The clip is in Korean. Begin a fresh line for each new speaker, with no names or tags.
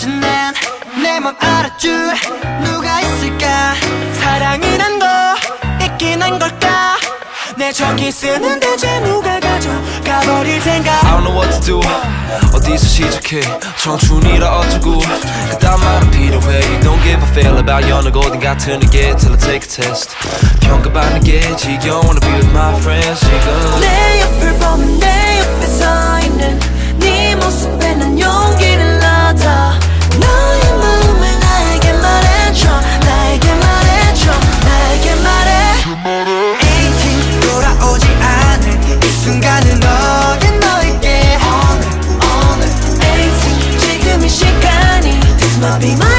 때쯤 난내맘 알아줄 누가 있을까? 사랑이란 거 있긴 한 걸까? 내 저기 쓰는데 쟤 누가 가져가버릴 생각?
I don't know what to do. 어디서 시작해? 청춘이라 어쩌고? 그딴 말은 필요해. You don't give a fail about 여느 어딘 같은 이게 Till I take a test. 평가받는 게 지겨워 Wanna be with my friends. 지금
Be my